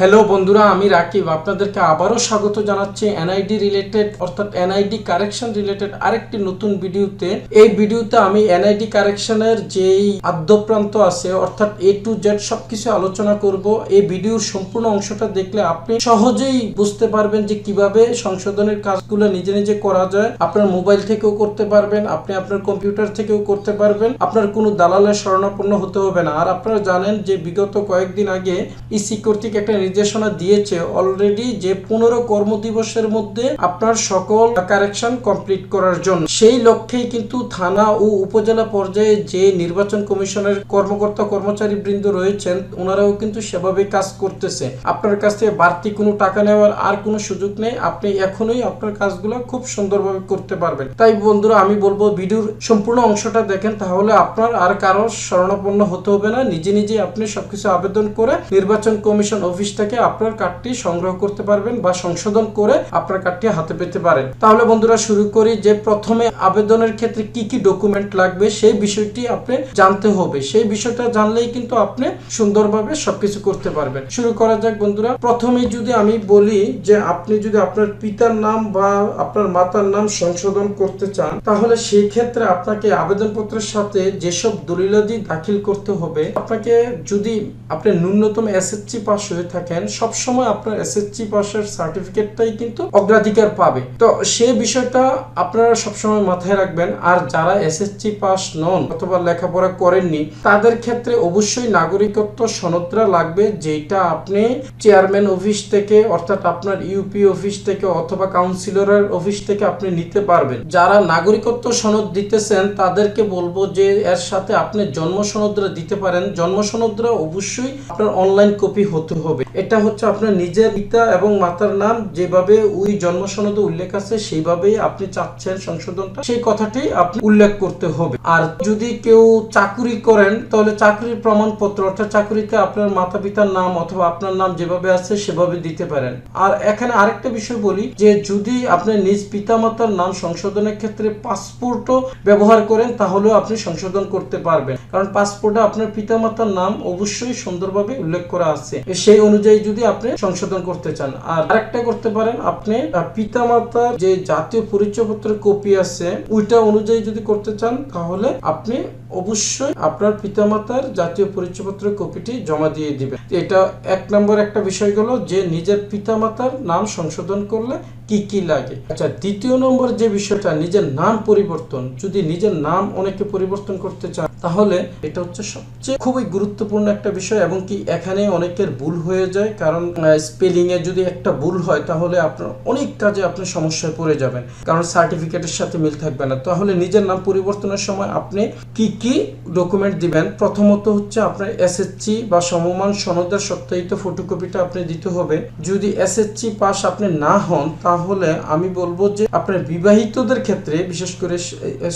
Hello বন্ধুরা, আমি রাকিব। আপনাদেরকে আবারও স্বাগত জানাচ্ছি এনআইডি রিলেটেড অর্থাৎ এনআইডি কারেকশন রিলেটেড আরেকটি নতুন ভিডিওতে। এই ভিডিওতে আমি এনআইডি কারেকশনের যেই আদ্যপ্রান্ত আছে, অর্থাৎ এ টু জেড সবকিছু আলোচনা করব। এই ভিডিওর সম্পূর্ণ অংশটা দেখলে আপনি সহজেই বুঝতে পারবেন যে কীভাবে সংশোধনের কাজগুলো নিজে নিজে করা যায়। আপনার মোবাইল থেকেও করতে পারবেন, আপনি আপনার কম্পিউটার থেকেও করতে পারবেন। আপনার কোনো দালালের শরণাপন্ন হতে হবে না। আর আপনারা জানেন যে বিগত কয়েকদিন আগে ইসি কর্তৃক একটা নির্দেশনা দিয়েছে অলরেডি যে পনেরো কর্মদিবসের মধ্যে আপনার সকল কারেকশন কমপ্লিট করার জন্য। সেই লক্ষ্যেই কিন্তু থানা ও উপজেলা পর্যায়ে যে নির্বাচন কমিশনের কর্মকর্তা কর্মচারী বৃন্দ রয়েছেন, ওনারাও কিন্তু সেভাবে কাজ করতেছে। আপনার কাছ থেকে বাড়তি কোনো টাকা নেওয়ার আর কোনো সুযোগ নেই, আপনি এখনই আপনার কাজগুলো খুব সুন্দরভাবে করতে পারবেন। তাই বন্ধুরা, আমি বলব ভিডিওর সম্পূর্ণ অংশটা দেখেন, তাহলে আপনার আর কারোর শরণাপন্ন হতে হবে না। নিজে নিজে আপনি সবকিছু আবেদন করে নির্বাচন কমিশন অফিস থেকে আপনার কার্ডটি সংগ্রহ করতে পারবেন বা সংশোধন করে আপনার কার্ডটি হাতে পেতে পারেন। তাহলে বন্ধুরা, শুরু করি যে প্রথমে আবেদনের ক্ষেত্রে কি কি ডকুমেন্ট লাগবে, সেই বিষয়টি আপনি জানতে হবে। সেই বিষয়টা জানলেই কিন্তু আপনি সুন্দরভাবে সবকিছু করতে পারবেন। শুরু করা যাক বন্ধুরা। প্রথমে যদি আমি বলি যে আপনি যদি আপনার পিতার নাম বা আপনার মাতার নাম সংশোধন করতে চান, তাহলে সেই ক্ষেত্রে আপনাকে আবেদনপত্রের সাথে যেসব দলিলাদি দাখিল করতে হবে, আপনাকে যদি, আপনি ন্যূনতম এসএসসি পাস হয়ে থাকেন সব সময় আপনার এসএসসি পাসের সার্টিফিকেটটাই কিন্তু অগ্রাধিকার পাবে। তো সেই বিষয়টা আপনারা সবসময় মাথায় রাখবেন। আর যারা এসএসসি পাস নন অথবা লেখাপড়া করেননি, তাদের ক্ষেত্রে অবশ্যই নাগরিকত্ব সনদরা লাগবে যেটা আপনি চেয়ারম্যান অফিস থেকে, অর্থাৎ আপনার ইউপি অফিস থেকে অথবা কাউন্সিলরের অফিস থেকে আপনি নিতে পারবেন। যারা নাগরিকত্ব সনদ দিতেছেন, তাদেরকে বলব যে এর সাথে আপনি জন্ম সনদরা দিতে পারেন। জন্ম সনদরা অবশ্যই আপনার অনলাইন কপি হতে হবে। এটা হচ্ছে আপনার নিজের পিতা এবং মাতার নাম, যেভাবে ওই জন্ম সনদে উল্লেখ আছে, সেইভাবেই আপনি চাচ্ছেন সংশোধনটা। সেই কথাটি আপনি উল্লেখ করতে হবে। আর যদি কেউ চাকুরি করেন, তাহলে চাকরির প্রমাণপত্র, অর্থাৎ চাকরিতে আপনার মাতা পিতার নাম অথবা আপনার নাম যেভাবে আছে, সেভাবে দিতে পারেন। আর এখানে আরেকটা বিষয় বলি, যে যদি আপনি নিজ পিতামাতার নাম সংশোধনের ক্ষেত্রে পাসপোর্টও ব্যবহার করেন, তাহলেও আপনি সংশোধন করতে পারবেন। কারণ পাসপোর্টে আপনার পিতামাতার নাম অবশ্যই সুন্দরভাবে উল্লেখ করা আছে। সেই অনুযায়ী যদি আপনি সংশোধন করতে চান, আর আরেকটা করতে পারেন, আপনি পিতামাতার যে জাতীয় পরিচয়পত্রের কপি আছে, ওইটা অনুযায়ী যদি করতে চান, তাহলে আপনি অবশ্যই আপনার পিতামাতার জাতীয় পরিচয়পত্রের কপিটি জমা দিয়ে দিবেন। এটা এক নম্বর একটা বিষয় গেল যে নিজের পিতামাতার নাম সংশোধন করলে কি কি লাগে। আচ্ছা দ্বিতীয় নম্বর যে বিষয়টা, নিজের নাম পরিবর্তন। যদি নিজের নাম অনেকে পরিবর্তন করতে চান তাহলে এটা হচ্ছে সবচেয়ে খুবই গুরুত্বপূর্ণ একটা বিষয় এবং কি এখানে অনেকের ভুল হয়ে যায়, কারণ স্পেলিং এ যদি একটা ভুল হয় তাহলে আপনার অনেক কাজে আপনি সমস্যায় পড়ে যাবেন, কারণ সার্টিফিকেটের সাথে মিল থাকবে না। তাহলে নিজের নাম পরিবর্তনের সময় আপনি কি কি ডকুমেন্ট দিবেন? প্রথমত হচ্ছে আপনার এসএসসি বা সমমান সনদের সত্যায়িত ফটোকপিটা আপনি দিতে হবে। যদি এসএসসি পাস আপনি না হন, তাহলে আমি বলব যে আপনার বিবাহিতদের ক্ষেত্রে, বিশেষ করে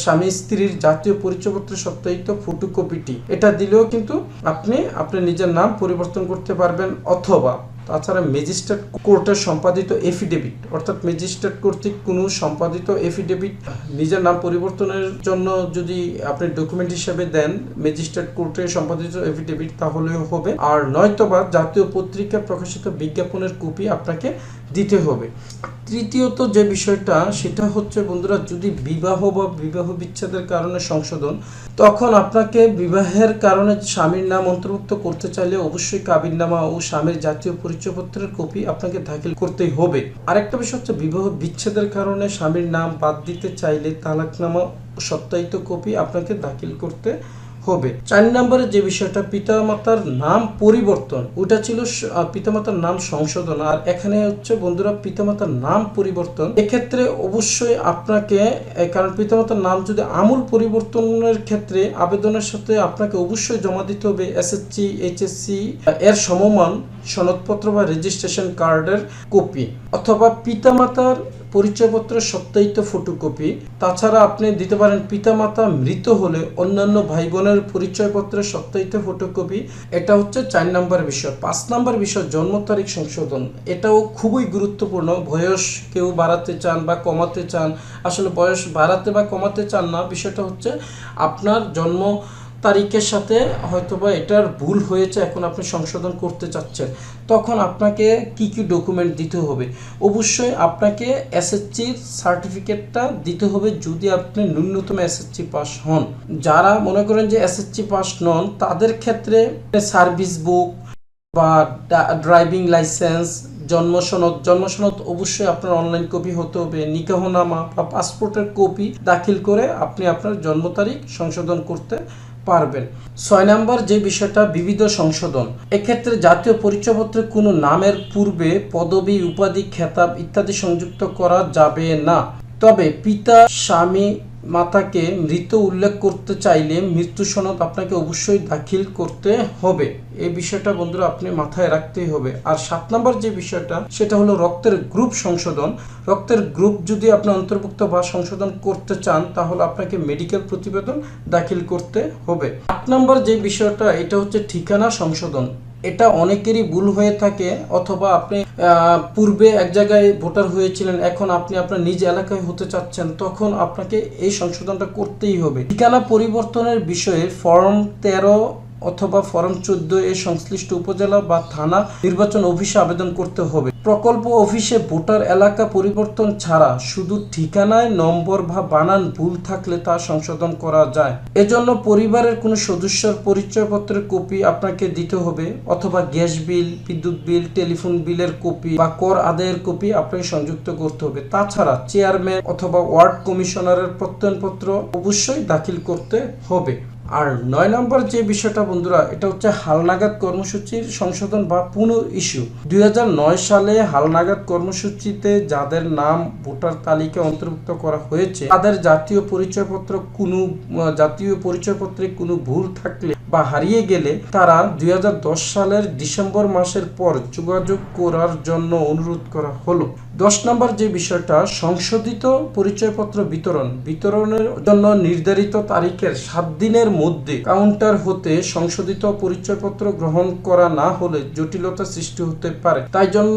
স্বামী স্ত্রীর জাতীয় পরিচয়পত্রের সত্যায়িত ফটোকপিটি এটা দিলেও কিন্তু আপনি আপনার নিজের নাম পরিবর্তন করতে পারবেন অথবা তাছাড়া ম্যাজিস্ট্রেট কোর্টের সম্পাদিত এফিডেভিট অর্থাৎ ম্যাজিস্ট্রেট কর্তৃক কোনো সম্পাদিত এফিডেভিট নিজের নাম পরিবর্তনের জন্য যদি আপনি ডকুমেন্ট হিসেবে দেন ম্যাজিস্ট্রেট কোর্টে সম্পাদিত এফিডেভিট তাহলেও হবে। আর নয়তোবা জাতীয় পত্রিকা প্রকাশিত বিজ্ঞাপনের কপি আপনাকে দিতে হবে। তৃতীয়ত যে বিষয়টা, সেটা হচ্ছে বন্ধুরা, যদি বিবাহ বা বিবাহ বিচ্ছেদের কারণে সংশোধন, তখন আপনাকে বিবাহের কারণে স্বামীর নাম অন্তর্ভুক্ত করতে চাইলে অবশ্যই কাবিননামা ও স্বামীর জাতীয় পরিচয়পত্রের কপি আপনাকে দাখিল করতেই হবে। আরেকটা বিষয় হচ্ছে বিবাহ বিচ্ছেদের কারণে স্বামীর নাম বাদ দিতে চাইলে তালাকনামা সত্যায়িত কপি আপনাকে দাখিল করতে হবে। চার নম্বরে যে বিষয়টা, পিতামাতার নাম পরিবর্তন, ওটা ছিল পিতামাতার নাম সংশোধন। আর এখানে হচ্ছে বন্ধুরা, পিতামাতার নাম পরিবর্তন। এক্ষেত্রে অবশ্যই আপনাকে কারণ পিতামাতার নাম যদি আমূল পরিবর্তনের ক্ষেত্রে আবেদনের সাথে আপনাকে অবশ্যই জমা দিতে হবে, এসএসসি, এইচএসসি, এর সমমান। সনদপত্র বা রেজিস্ট্রেশন কার্ডের কপি অথবা পিতামাতার পরিচয়পত্রের সত্যায়িত ফটোকপি তাছাড়া আপনি দিতে পারেন পিতামাতা মৃত হলে অন্যান্য ভাই বোনের পরিচয়পত্রের সত্যায়িত ফটোকপি এটা হচ্ছে চার নাম্বার বিষয়। পাঁচ নাম্বার বিষয়, জন্ম তারিখ সংশোধন। এটাও খুবই গুরুত্বপূর্ণ। বয়স কেউ বাড়াতে চান বা কমাতে চান। আসলে বয়স বাড়াতে বা কমাতে চান না। বিষয়টা হচ্ছে আপনার জন্ম তারিখের সাথে হয়তোবা এটার ভুল হয়েছে, এখন আপনি সংশোধন করতে চাচ্ছেন, তখন আপনাকে কি কি ডকুমেন্ট দিতে হবে? অবশ্যই আপনাকে এসএসসির সার্টিফিকেটটা দিতে হবে যদি আপনি ন্যূনতম এসএসসি পাস হন। যারা মনে করেন যে এসএসসি পাস নন, তাদের ক্ষেত্রে সার্ভিস বুক বা ড্রাইভিং লাইসেন্স জন্ম সনদ জন্ম সনদ অবশ্যই আপনার অনলাইন কপি হতে হবে, নিকাহনামা বা পাসপোর্টের কপি দাখিল করে আপনি আপনার জন্ম তারিখ সংশোধন করতে পারবেন। ছয় নম্বর যে বিষয়টা, বিবিধ সংশোধন। এক্ষেত্রে জাতীয় পরিচয়পত্রে কোনো নামের পূর্বে পদবি, উপাধি, খেতাব ইত্যাদি সংযুক্ত করা যাবে না। তবে পিতা, স্বামী মাতাকে মৃত উল্লেখ করতে চাইলে মৃত্যু সনদ আপনাকে অবশ্যই দাখিল করতে হবে। এই বিষয়টা বন্ধুরা আপনি মাথায় রাখতেই হবে। আর সাত নম্বর যে বিষয়টা, সেটা হলো রক্তের গ্রুপ সংশোধন। রক্তের গ্রুপ যদি আপনি অন্তর্ভুক্ত বা সংশোধন করতে চান, তাহলে আপনাকে মেডিকেল প্রতিবেদন দাখিল করতে হবে। আট নম্বর যে বিষয়টা, এটা হচ্ছে ঠিকানা সংশোধন। এটা অনেকেরই ভুল হয়ে থাকে অথবা আপনি পূর্বে এক জায়গায় ভোটার হয়েছিলেন, এখন আপনি আপনার নিজ এলাকায় হতে চাচ্ছেন, তখন আপনাকে এই সংশোধনটা করতেই হবে। ঠিকানা পরিবর্তনের বিষয়ে ফর্ম তেরো অথবা ফর্ম চোদ্দ এ সংশ্লিষ্ট উপজেলা বা থানা নির্বাচন অফিসে আবেদন করতে হবে। প্রকল্প অফিসে ভোটার এলাকা পরিবর্তন ছাড়া শুধু ঠিকানায় নম্বর বা বানান ভুল থাকলে তা সংশোধন করা যায়। এজন্য পরিবারের কোনো সদস্যের পরিচয়পত্রের কপি আপনাকে দিতে হবে অথবা গ্যাস বিল, বিদ্যুৎ বিল, টেলিফোন বিলের কপি বা কর আদায়ের কপি আপনাকে সংযুক্ত করতে হবে। তাছাড়া চেয়ারম্যান অথবা ওয়ার্ড কমিশনারের প্রত্যয়নপত্র অবশ্যই দাখিল করতে হবে। আর নয় নম্বর যে বিষয়টা বন্ধুরা, এটা হচ্ছে হালনাগাদ কর্মসূচির সংশোধন বা পুনঃ ইস্যু। দুই হাজার নয় সালে হালনাগাদ কর্মসূচিতে যাদের নাম ভোটার তালিকায় অন্তর্ভুক্ত করা হয়েছে, তাদের জাতীয় পরিচয়পত্র কোনো, জাতীয় পরিচয়পত্রে কোনো ভুল থাকলে বা হারিয়ে গেলে তারা দুই হাজার দশ সালের ডিসেম্বর মাসের পর যোগাযোগ করার জন্য অনুরোধ করা হলো। দশ নম্বর যে বিষয়টা, সংশোধিত পরিচয়পত্র বিতরণ, বিতরণের জন্য নির্ধারিত তারিখের সাত দিনের মধ্যে কাউন্টার হতে সংশোধিত পরিচয়পত্র গ্রহণ করা না হলে জটিলতা সৃষ্টি হতে পারে। তাই জন্য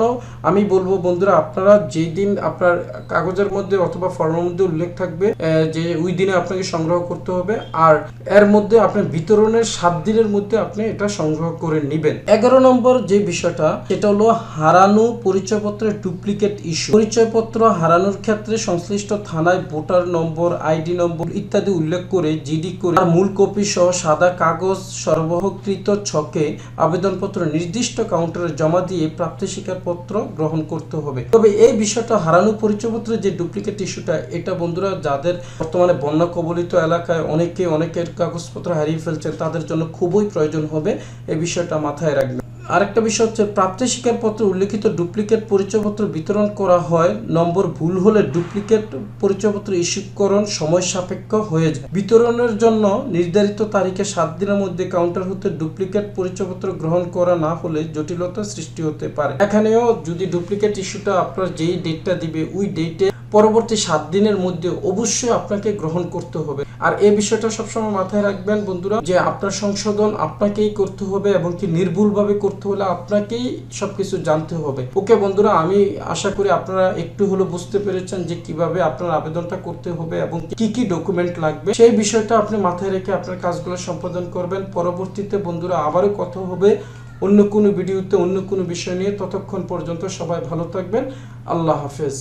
আমি বলব, বন্ধুরা, আপনারা যেই দিন আপনার কাগজের মধ্যে অথবা ফর্মের মধ্যে উল্লেখ থাকবে যে ওই দিনে আপনাকে সংগ্রহ করতে হবে, আর এর মধ্যে আপনার বিতরণের সাত দিনের মধ্যে আপনি এটা সংগ্রহ করে নেবেন। এগারো নম্বর যে বিষয়টা, সেটা হলো হারানো পরিচয়পত্রের ডুপ্লিকেট ইস্যু। পরিচয়পত্র হারানোর ক্ষেত্রে সংশ্লিষ্ট থানায় ভোটার নম্বর, আইডি নম্বর ইত্যাদি উল্লেখ করে জিডি করে মূল কপি সহ সাদা কাগজ, সরবরাহকৃত ছকে আবেদনপত্র, নির্দিষ্ট কাউন্টারে জমা দিয়ে প্রাপ্তি স্বীকারপত্র গ্রহণ করতে হবে। তবে এই বিষয়টা হারানো পরিচয়পত্রের যে ডুপ্লিকেট ইস্যুটা, এটা বন্ধুরা যাদের বর্তমানে বন্যা কবলিত এলাকায় অনেকে অনেকের কাগজপত্র হারিয়ে ফেলছেন, তাদের জন্য খুবই প্রয়োজন হবে। এই বিষয়টা মাথায় রাখবেন। আরেকটা বিষয় হচ্ছে, প্রাপ্তি স্বীকারপত্রে উল্লেখিত ডুপ্লিকেট পরিচয়পত্র বিতরণ করা হয়, নম্বর ভুল হলে ডুপ্লিকেট পরিচয়পত্র ইস্যুকরণ সময় সাপেক্ষ হয়ে যায়। বিতরণের জন্য নির্ধারিত তারিখে সাত দিনের মধ্যে কাউন্টার হতে ডুপ্লিকেট পরিচয়পত্র গ্রহণ করা না হলে জটিলতা সৃষ্টি হতে পারে। এখানেও যদি ডুপ্লিকেট ইস্যুটা আপনার যেই ডেটটা দিবে, ওই ডেটে পরবর্তী সাত দিনের মধ্যে অবশ্যই আপনাকে গ্রহণ করতে হবে। আর এই বিষয়টা সবসময় মাথায় রাখবেন বন্ধুরা, যে আপনার সংশোধন আপনাকেই করতে হবে এবং কি নির্ভুলভাবে করতে হলে আপনাকেই সবকিছু জানতে হবে। ওকে বন্ধুরা, আমি আশা করি আপনারা একটু হলো বুঝতে পেরেছেন যে কীভাবে আপনার আবেদনটা করতে হবে এবং কি কি ডকুমেন্ট লাগবে। সেই বিষয়টা আপনি মাথায় রেখে আপনার কাজগুলো সম্পাদন করবেন। পরবর্তীতে বন্ধুরা আবারও কথা হবে অন্য কোনো ভিডিওতে অন্য কোনো বিষয় নিয়ে। ততক্ষণ পর্যন্ত সবাই ভালো থাকবেন। আল্লাহ হাফেজ।